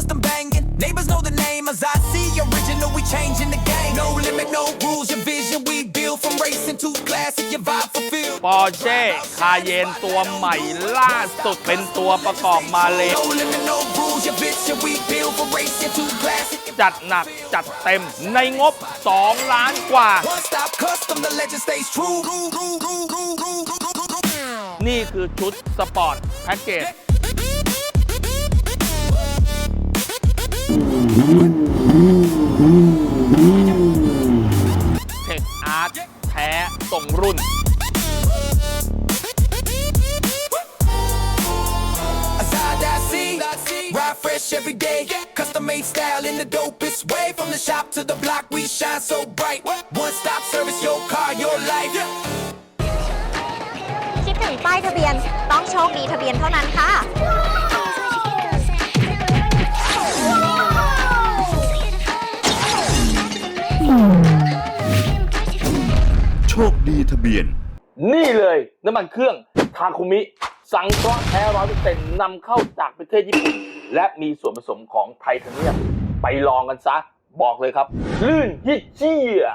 system banging. Neighbors know the name as I see original. We changing the game. No limit, no rules. Your vision we build from racing to classic. Your vibe fulfilled. ปอร์เช่คาเยนตัวใหม่ล่าสุดเป็นตัวประกอบมาเลย No limit, no rules. Your vision we build from racing to classic. Your จัดหนักจัดเต็มในงบ 2 ล้านกว่า One stop custom. The legend stays true. นี่คือชุดสปอร์ตแพ็กเกจ เทคอาร์ตแท้ตรงรุ่น Aside I see, ride fresh every day. Custom made style in the dopest way. From the shop to the block, we shine so bright. One stop service, your car, your life. คิดถึงป้ายทะเบียนต้องโชคดีทะเบียนเท่านั้นค่ะ โชคดีทะเบียน นี่เลยน้ำมันเครื่องทาคุมิ สังเคราะห์แท้ร้อยเปอร์เซ็นต์นำเข้าจากประเทศญี่ปุ่น และมีส่วนผสมของไทเทเนียม ไปลองกันซะ บอกเลยครับ ลื่นยิ่เชี่ย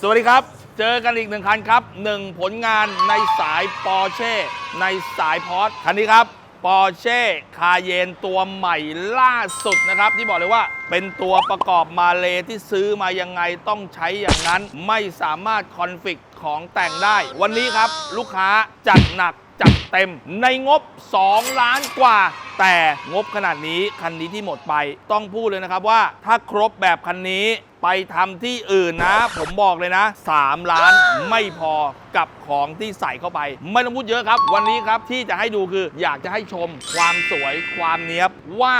สวัสดีครับ เจอกันอีกหนึ่งคันครับหนึ่งผลงานในสายปอร์เช่ในสายพอร์ตคันนี้ครับ ปอร์เช่คาเยนตัวใหม่ล่าสุดนะครับ ที่บอกเลยว่าเป็นตัวประกอบมาเลที่ซื้อมายังไงต้องใช้อย่างนั้น ไม่สามารถคอนฟิกของแต่งได้ วันนี้ครับลูกค้าจัดหนักจัดเต็มในงบ 2 ล้านกว่า แต่งบขนาดนี้คันนี้ที่หมดไปต้องพูดเลยนะครับว่าถ้าครบแบบคันนี้ ไปทำที่อื่นนะ ผมบอกเลยนะ 3 ล้านไม่พอกับของที่ใส่เข้าไป ไม่ต้องพูดเยอะครับ วันนี้ครับที่จะให้ดูคืออยากจะให้ชมความสวยความเนี้ยบว่า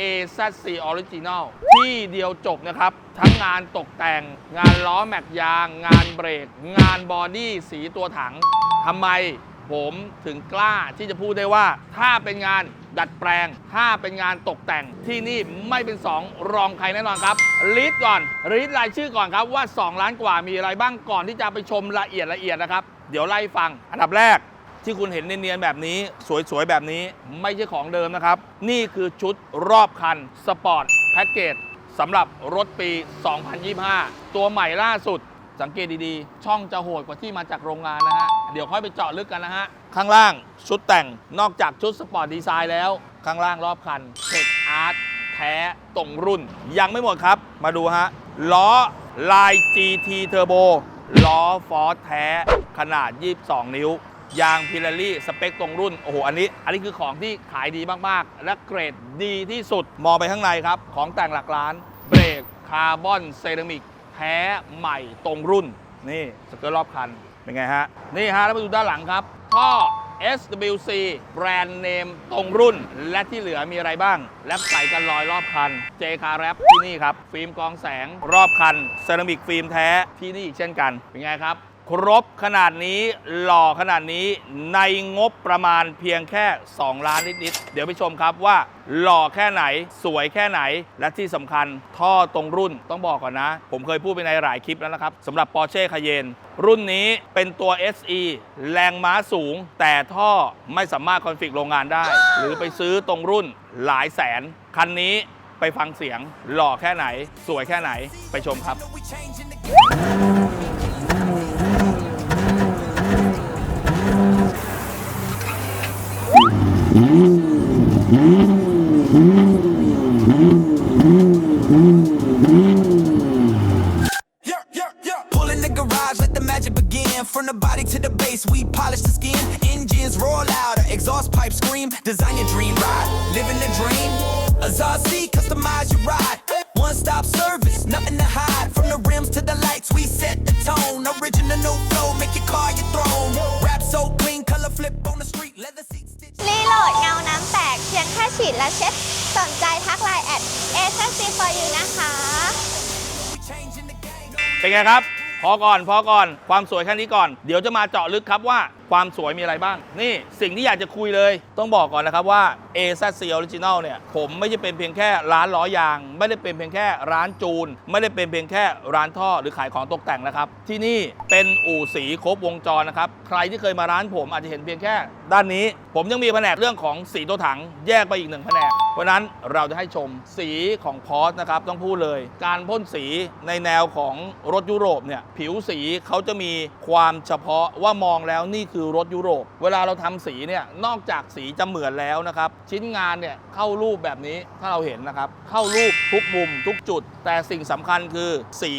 AZC Original ที่เดียวจบนะครับ ทั้งงานตกแต่ง งานล้อแม็กยาง งานเบรก งานบอดี้สีตัวถังทำไมผมถึงกล้าที่จะพูดได้ว่าถ้าเป็นงาน ดัดแปลงถ้าเป็นงานตกแต่งที่นี่ไม่เป็น 2 รองใครแน่นอนครับรีดก่อนรีดรายชื่อก่อนครับว่า 2 ล้านกว่ามีอะไรบ้างก่อนที่จะไปชมละเอียดละเอียดนะครับ เดี๋ยวไล่ฟัง อันดับแรกที่คุณเห็นเนียนๆแบบนี้ สวยๆ แบบนี้ไม่ใช่ของเดิมนะครับ นี่คือชุดรอบคันสปอร์ตแพ็กเกจสำหรับรถปี 2025 ตัวใหม่ล่าสุด สังเกตดีๆ ช่องจะโหดกว่าที่มาจากโรงงานนะฮะ เดี๋ยวค่อยไปเจาะลึกกันนะฮะ ข้างล่างชุดแต่งนอกจากชุดสปอร์ตดีไซน์แล้ว ข้างล่างรอบคันเทคอาร์ตแท้ตรงรุ่น ยังไม่หมดครับ มาดูฮะ ล้อลาย GT Turbo ล้อฟอร์ดแท้ขนาด 22 นิ้ว ยางพิลารี่สเปคตรงรุ่น โอ้โห อันนี้ อันนี้คือของที่ขายดีมาก ๆ และเกรดดีที่สุด มองไปข้างในครับ ของแต่งหลักล้าน เบรก คาร์บอน เซรามิก แท้ใหม่ตรงรุ่น นี่สเกิร์ตรอบคัน เป็นไงฮะ นี่ฮะ แล้วมาดูด้านหลังครับท่อ SWC แบรนด์เนมตรงรุ่น และที่เหลือมีอะไรบ้าง แรปใส่กันลอยรอบคัน j c a r แรปที่นี่ครับ ฟิล์มกองแสงรอบคัน เซรามิกฟิล์มแท้ที่นี่อีกเช่นกัน เป็นไงครับ ครบขนาดนี้หล่อขนาดนี้ในงบประมาณเพียงแค่ 2 ล้านนิดๆเดี๋ยวไปชมครับว่าหล่อแค่ไหนสวยแค่ไหน และที่สำคัญท่อตรงรุ่นต้องบอกก่อนนะ ผมเคยพูดไปในหลายคลิปแล้วนะครับสำหรับ Porsche Cayenne รุ่นนี้เป็นตัว SE แรงม้าสูง แต่ท่อไม่สามารถคอนฟิกโรงงานได้ หรือไปซื้อตรงรุ่นหลายแสน คันนี้ไปฟังเสียงหล่อแค่ไหน สวยแค่ไหนไปชมครับ living the dream. Azaz customize your ride. One stop service, nothing to hide. From the rims to the lights, we set the tone. Original no flow, make your car your throne. Rap so clean, color flip on the street, leather seats stitched. รีโหลดเงาน้ำแตกเพียงแค่ฉีดและเช็ดสนใจทักไลน์แอดเอ c ซีฟอร์ยูนะคะ We changing the game. เป็นไงครับพพ อก่อนพอก่อนความสวยแค่นี้ก่อน เดี๋ยวจะมาเจาะลึกครับว่าความสวยมีอะไรบ้าง นี่สิ่งที่อยากจะคุยเลย ต้องบอกก่อนนะครับว่า a z c Original เนี่ย ผมไม่ใช่เป็นเพียงแค่ร้านล้อยาง ไม่ได้เป็นเพียงแค่ร้านจูน ไม่ได้เป็นเพียงแค่ร้านท่อหรือขายของตกแต่งนะครับ ที่นี่เป็นอู่สีครบวงจรนะครับ ใครที่เคยมาร้านผมอาจจะเห็นเพียงแค่ ด้านนี้ ผมยังมีแผนกเรื่องของสีตัวถังแยกไปอีกหนึ่งแผนกเพราะนั้นเราจะให้ชมสีของพอสนะครับต้องพูดเลย การพ่นสีในแนวของรถยุโรปเนี่ยผิวสีเขาจะมีความเฉพาะว่ามองแล้วนี่คือรถยุโรป เวลาเราทำสีเนี่ยนอกจากสีจะเหมือนแล้วนะครับ ชิ้นงานเนี่ยเข้ารูปแบบนี้ถ้าเราเห็นนะครับ เข้ารูปทุกมุมทุกจุด แต่สิ่งสำคัญคือสี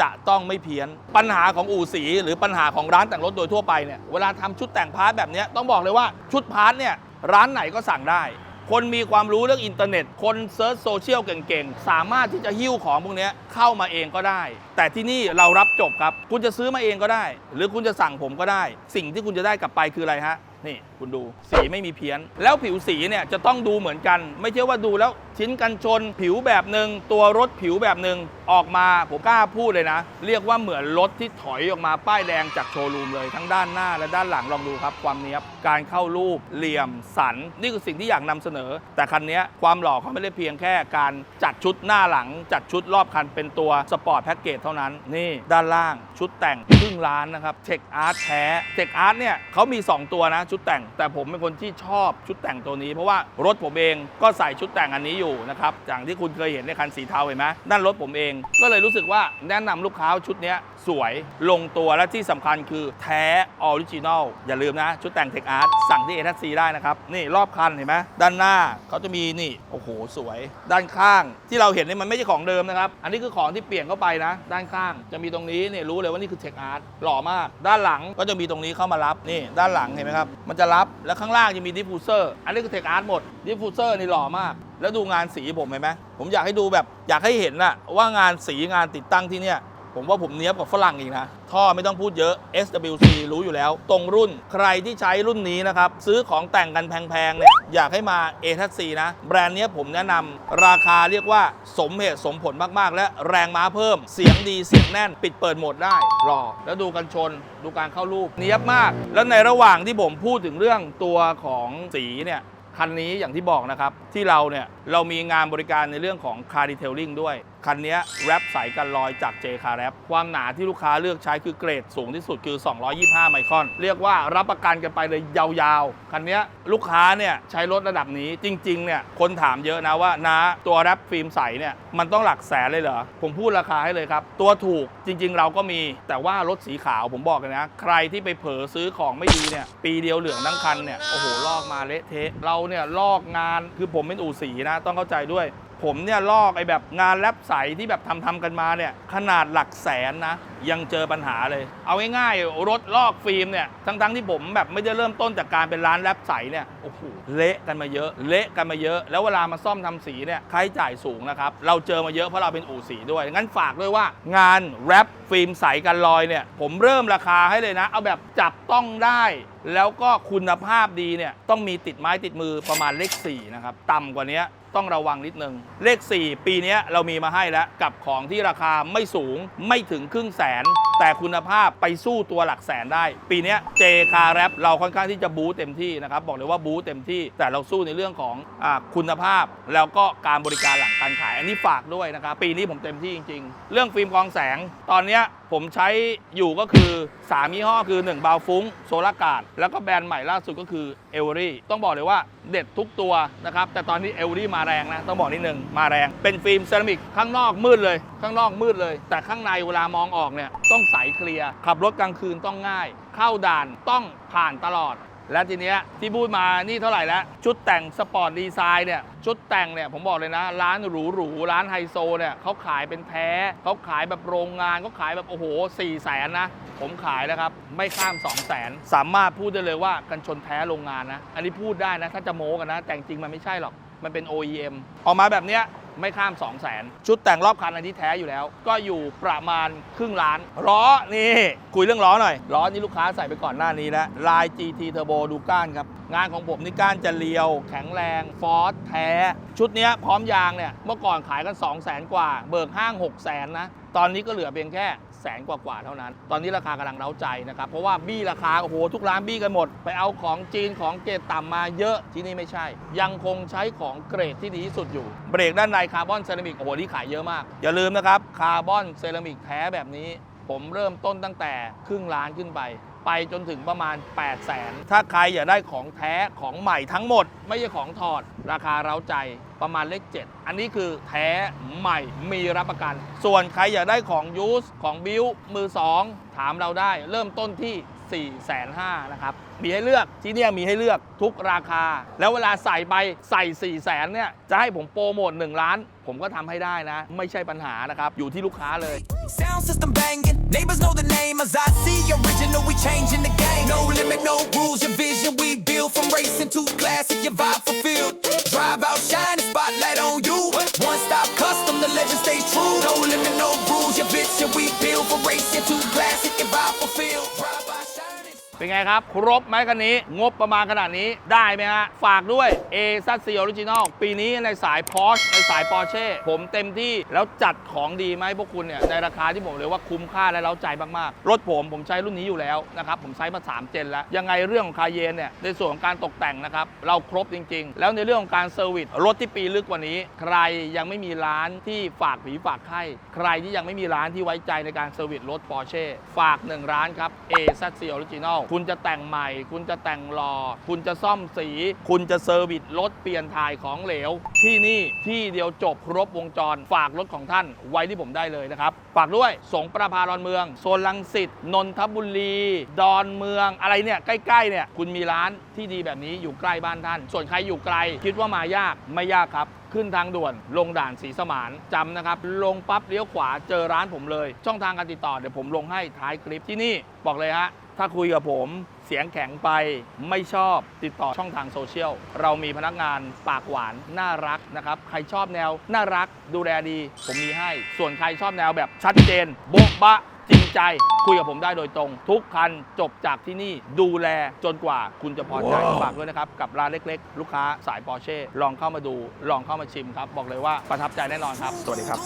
จะต้องไม่เพี้ยน ปัญหาของอู่สีหรือปัญหาของร้านแต่งรถโดยทั่วไปเนี่ยเวลาทำชุดแต่งพาร์ทแบบนี้ต้องบอกเลยว่าชุดพาร์ทเนี่ยร้านไหนก็สั่งได้ คนมีความรู้เรื่องอินเทอร์เน็ต คนเซิร์ชโซเชียลเก่งๆ สามารถที่จะหิ้วของพวกนี้เข้ามาเองก็ได้ แต่ที่นี่เรารับจบครับ คุณจะซื้อมาเองก็ได้ หรือคุณจะสั่งผมก็ได้ สิ่งที่คุณจะได้กลับไปคืออะไรฮะนี่ คุณดู สีไม่มีเพี้ยน แล้วผิวสีเนี่ยจะต้องดูเหมือนกัน ไม่ใช่ว่าดูแล้วชิ้นกันชน ผิวแบบหนึ่งตัวรถผิวแบบหนึ่งออกมาผมกล้าพูดเลยนะ เรียกว่าเหมือนรถที่ถอยออกมาป้ายแดงจากโชว์รูมเลยทั้งด้านหน้าและด้านหลังลองดูครับ ความเนี้ยบการเข้ารูปเหลี่ยมสัน นี่คือสิ่งที่อยากนำเสนอ แต่คันนี้ความหล่อเขาไม่ได้เพียงแค่การจัดชุดหน้าหลัง จัดชุดรอบคันเป็นตัวสปอร์ตแพ็กเกจเท่านั้นนี่ด้านล่างชุดแต่งครึ่งล้านนะครับเทคอาร์ตแท้เทคอาร์ตเนี่ยเขามี 2 ตัวนะชุดแต่งแต่ผมเป็นคนที่ชอบชุดแต่งตัวนี้ เพราะว่ารถผมเองก็ใส่ชุดแต่งอันนี้อยู่นะครับอย่างที่คุณเคยเห็นในคันสีเทาเห็นไหมนั่นรถผมเอง ก็เลยรู้สึกว่าแนะนำลูกค้าชุดนี้สวยลงตัวและที่สำคัญคือแท้ออริจินอลอย่าลืมนะ ชุดแต่งเทคอาร์ตสั่งที่เอทัซีได้นะครับ นี่รอบคันเห็นไหมด้านหน้าเขาจะมีนี่ โอ้โห สวย ด้านข้างที่เราเห็นนี่มันไม่ใช่ของเดิมนะครับ อันนี้คือของที่เปลี่ยนเข้าไปนะ ด้านข้างจะมีตรงนี้เนี่ยรู้เลยว่านี่คือเทคอาร์ตหล่อมาก ด้านหลังก็จะมีตรงนี้เข้ามารับนี่ ด้านหลังเห็นไหมครับมันจะรับแล้วข้างล่างจะมีดิฟฟูเซอร์ อันนี้คือเทคอาร์ตหมด ดิฟฟูเซอร์นี่หล่อมาก แล้วดูงานสีผมเห็นไหม ผมอยากให้ดูแบบอยากให้เห็นนะว่างานสีงานติดตั้งที่เนี่ย ผมว่าผมเนี้ยบกับฝรั่งอีกนะ ท่อไม่ต้องพูดเยอะ SWC รู้อยู่แล้ว ตรงรุ่น ใครที่ใช้รุ่นนี้นะครับ ซื้อของแต่งกันแพงๆ เนี่ย อยากให้มา a t c นะ แบรนด์เนี้ยผมแนะนำราคาเรียกว่าสมเหตุสมผลมากๆ และแรงม้าเพิ่ม เสียงดีเสียงแน่น ปิดเปิดโหมดได้ รอ แล้วดูกันชน ดูการเข้ารูปเนี้ยบมาก แล้วในระหว่างที่ผมพูดถึงเรื่องตัวของสีเนี่ยคันนี้อย่างที่บอกนะครับ ที่เราเนี่ยเรามีงานบริการในเรื่องของ Car Detailing ด้วย คันนี้แรปใสกันลอยจาก J Car Wrap ความหนาที่ลูกค้าเลือกใช้คือเกรดสูงที่สุดคือ 225 ไมครอน เรียกว่ารับประกันกันไปเลยยาวๆ คันนี้ลูกค้าเนี่ยใช้รถระดับนี้จริงๆเนี่ยคนถามเยอะนะว่านะตัวแรปฟิล์มใสเนี่ยมันต้องหลักแสนเลยเหรอ ผมพูดราคาให้เลยครับ ตัวถูกจริงๆ เราก็มีแต่ว่ารถสีขาวผมบอกเลยนะ ใครที่ไปเผลอซื้อของไม่ดีเนี่ยปีเดียวเหลืองทั้งคันเนี่ยโอ้โหลอกมาเละเทะเราเนี่ยลอกงานคือผมเป็นอู่สีนะต้องเข้าใจด้วย ผมเนี่ยลอกไอ้แบบงานแลบใสที่แบบทำทำกันมาเนี่ยขนาดหลักแสนนะ ยังเจอปัญหาเลย เอาง่ายๆรถลอกฟิล์มเนี่ยทั้งๆที่ผมแบบไม่ได้เริ่มต้นจากการเป็นร้านแลบใสเนี่ยโอ้โหเละกันมาเยอะ เละกันมาเยอะ แล้วเวลามาซ่อมทำสีเนี่ยค่าใช้จ่ายสูงนะครับเราเจอมาเยอะเพราะเราเป็นอู่สีด้วยงั้นฝากด้วยว่างานแรปฟิล์มใสกันลอยเนี่ยผมเริ่มราคาให้เลยนะ เอาแบบจับต้องได้แล้วก็คุณภาพดีเนี่ยต้องมีติดไม้ติดมือประมาณเลข4นะครับต่ำกว่านี้ต้องระวังนิดนึง เลข 4 ปีนี้เรามีมาให้แล้ว กับของที่ราคาไม่สูงไม่ถึงครึ่งแสน แต่คุณภาพไปสู้ตัวหลักแสนได้ ปีนี้เจคาแรปเราค่อนข้างที่จะบู๊เต็มที่นะครับบอกเลยว่าบู๊เต็มที่ แต่เราสู้ในเรื่องของอคุณภาพ แล้วก็การบริการหลังการขาย อันนี้ฝากด้วยนะครับปีนี้ผมเต็มที่จริง ๆ เรื่องฟิล์มกองแสงตอนเนี้ย ผมใช้อยู่ก็คือ3ยี่ห้อคือ1บาวฟุ้งโซลากาดแล้วก็แบรนด์ใหม่ล่าสุดก็คือเอเวอรี่ต้องบอกเลยว่าเด็ดทุกตัวนะครับ แต่ตอนนี้เอเวอรี่มาแรงนะ ต้องบอกนิดนึงมาแรง เป็นฟิล์มเซรามิกข้างนอกมืดเลย ข้างนอกมืดเลย แต่ข้างในเวลามองออกเนี่ยต้องใสเคลียร์ขับรถกลางคืนต้องง่าย เข้าด่านต้องผ่านตลอด และทีเนี้ยที่พูดมานี่เท่าไหร่แล้วชุดแต่งสปอร์ตดีไซน์เนี่ยชุดแต่งเนี่ยผมบอกเลยนะ ร้านหรูๆร้านไฮโซเนี่ยเขาขายเป็นแท้เขาขายแบบโรงงานเขาขายแบบโอ้โห4ี่แสนนะ ผมขายแล้วครับ ไม่ข้าม 2 0 0แสนสามารถพูดได้เลยว่ากันชนแท้โรงงานนะ อันนี้พูดได้นะ ถ้าจะโม้กันนะ แต่จริงมันไม่ใช่หรอก มันเป็น OEM ออกมาแบบเนี้ยไม่ข้าม 2 0 0แสนชุดแต่งรอบคันอันที่แท้อยู่แล้ว ก็อยู่ประมาณครึ่งล้านล้อนี่ คุยเรื่องล้อหน่อยล้อนี่ลูกค้าใส่ไปก่อนหน้านี้แล้วลาย GT Turbo ดูก้านครับ งานของผมนี่ก้านจะเรียว แข็งแรงฟอร์สแท้ ชุดเนี้ยพร้อมยางเนี่ย เมื่อก่อนขายกัน 2 0 0แสนกว่า เบิกห้าง 6 0แสนนะ ตอนนี้ก็เหลือเพียงแค่ แสนกว่าๆเท่านั้น ตอนนี้ราคากำลังเร้าใจนะครับ เพราะว่าบี้ราคา โอ้โห ทุกร้านบี้กันหมด ไปเอาของจีนของเกรดต่ำมาเยอะที่นี่ไม่ใช่ ยังคงใช้ของเกรดที่ดีที่สุดอยู่ เบรกด้านในคาร์บอนเซรามิกโอ้โหที่ขายเยอะมาก อย่าลืมนะครับคาร์บอนเซรามิกแท้แบบนี้ ผมเริ่มต้นตั้งแต่ครึ่งล้านขึ้นไป ไปจนถึงประมาณ 8 0 0แสนถ้าใครอยากได้ของแท้ของใหม่ทั้งหมด ไม่ใช่ของถอด ราคาเร้าใจประมาณเลข 7 อันนี้คือแท้ใหม่มีรับประกัน ส่วนใครอยากได้ของยูสของบิวมือ 2 ถามเราได้ เริ่มต้นที่ 4 5 0 0 0นะครับ มีให้เลือกที่นี่มีให้เลือกทุกราคา แล้วเวลาใส่ไปใส่4 0 0แสนเนี่ย จะให้ผมโปรโมท1ล้าน ผมก็ทำให้ได้นะ ไม่ใช่ปัญหานะครับ อยู่ที่ลูกค้าเลย Sound system banging, neighbors know the name as I see original. We changing the game. No limit, no rules. Your vision we build from racing to classic. Your vibe fulfilled. Drive out, shine the spotlight on you. One stop custom, the legend stays true. No limit, no rules. Your vision we build from racing to classic. เป็นไงครับ ครบไหมคันนี้ งบประมาณขนาดนี้ได้ไหมฮะ ฝากด้วย A ซัสซีออริจินอลปีนี้ในสาย Porsche ในสาย Porsche ผมเต็มที่แล้วจัดของดีไหมพวกคุณเนี่ย ในราคาที่ผมเลยว่าคุ้มค่าและเล้าใจมากๆ รถผมผมใช้รุ่นนี้อยู่แล้วนะครับ ผมใช้มา 3 เจนแล้ว ยังไงเรื่องของคาเยนเนี่ยในส่วนของการตกแต่งนะครับ เราครบจริง ๆ แล้วในเรื่องของการเซอร์วิสรถที่ปีลึกกว่านี้ ใครยังไม่มีร้านที่ฝากผีฝากไข้ใครที่ยังไม่มีร้านที่ไว้ใจในการเซอร์วิสรถ Porsche ฝากหนึ่งร้านครับ A ซัสซีออริจินอลคุณจะแต่งใหม่ คุณจะแต่งรอคุณจะซ่อมสี คุณจะเซอร์วิสรถเปลี่ยนถ่ายของเหลว ที่นี่ที่เดียวจบครบวงจร ฝากรถของท่านไว้ที่ผมได้เลยนะครับ ฝากด้วยสงประพาดอนเมือง โซนลังสิตนนทบุรี ดอนเมือง อะไรเนี่ยใกล้ๆเนี่ยคุณมีร้านที่ดีแบบนี้อยู่ใกล้บ้านท่าน ส่วนใครอยู่ไกล คิดว่ามายากไม่ยากครับขึ้นทางด่วนลงด่านสีสมานจำนะครับ ลงปั๊บเลี้ยวขวาเจอร้านผมเลย ช่องทางการติดต่อเดี๋ยวผมลงให้ท้ายคลิปที่นี่บอกเลยฮะ ถ้าคุยกับผมเสียงแข็งไปไม่ชอบติดต่อช่องทางโซเชียล เรามีพนักงานปากหวาน น่ารักนะครับ ใครชอบแนว น่ารักดูแลดี ผมมีให้ ส่วนใครชอบแนวแบบชัดเจนโบ๊ะบะจริงใจคุยกับผมได้โดยตรง ทุกคันจบจากที่นี่ดูแลจนกว่าคุณจะพอใจฝากด้วยนะครับ กับร้านเล็กๆ ลูกค้าสายปอร์เช่ลองเข้ามาดู ลองเข้ามาชิมครับ บอกเลยว่าประทับใจแน่นอนครับ สวัสดีครับ